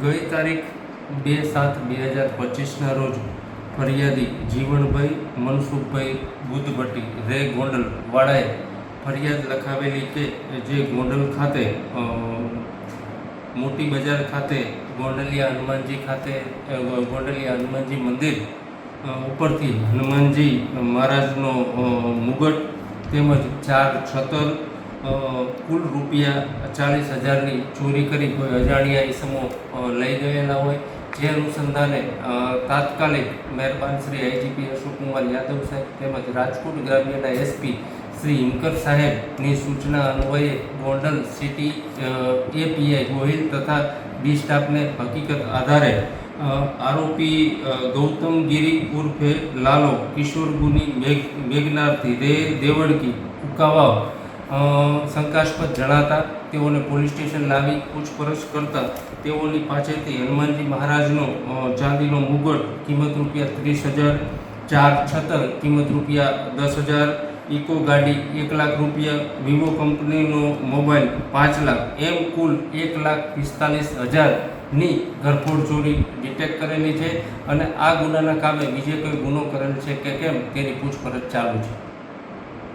ગઈ તારીખ બે સાત બે હજાર પચીસના રોજ ફરિયાદી જીવણભાઈ મનસુખભાઈ બુદ્ધભટ્ટી રે ગોંડલ વાળાએ ફરિયાદ લખાવેલી કે જે ગોંડલ ખાતે મોટી બજાર ખાતે, ગોંડલિયા હનુમાનજી ખાતે ગોંડલિયા હનુમાનજી મંદિર ઉપરથી હનુમાનજી મહારાજનો મુગટ તેમજ ચાર છતર કુલ રૂપિયા ચાલીસ હજારની ચોરી કરી કોઈ અજાણ્યા ઈસમો લઈ ગયેલા હોય. જે અનુસંધાને તાત્કાલિક મહેરબાન શ્રી આઈજીપી અશોકકુમાર યાદવ સાહેબ તેમજ રાજકોટ ગ્રામ્યના એસપી શ્રી હિમકર સાહેબની સૂચના અન્વયે ગોંડલ સિટી એપીઆઈ, ગોહિલ તથા બી સ્ટાફને હકીકત આધારે આરોપી ગૌતમ ગિરી ઉર્ફે લાલો કિશોર ગુની મેઘ, મેઘનારથી દેવડકી કુકાવાવ શંકાસ્પદ જણાતા તેઓને પોલીસ સ્ટેશન લાવી પૂછપરછ કરતા તેઓની પાસેથી હનુમાનજી મહારાજનો ચાંદીનો મુગટ કિંમત રૂપિયા ત્રીસ હજાર, ચાર છતર કિંમત રૂપિયા દસ હજાર, ઇકો ગાડી એક લાખ રૂપિયા, વિવો કંપનીનો મોબાઈલ પાંચ લાખ, એમ કુલ એક લાખ પિસ્તાલીસ હજારની ઘરફોડ ચોરી ડિટેક્ટ કરેલી છે અને આ ગુનાના કામે બીજે કોઈ ગુનો કરેલ છે કે કેમ તેની પૂછપરછ ચાલુ છે.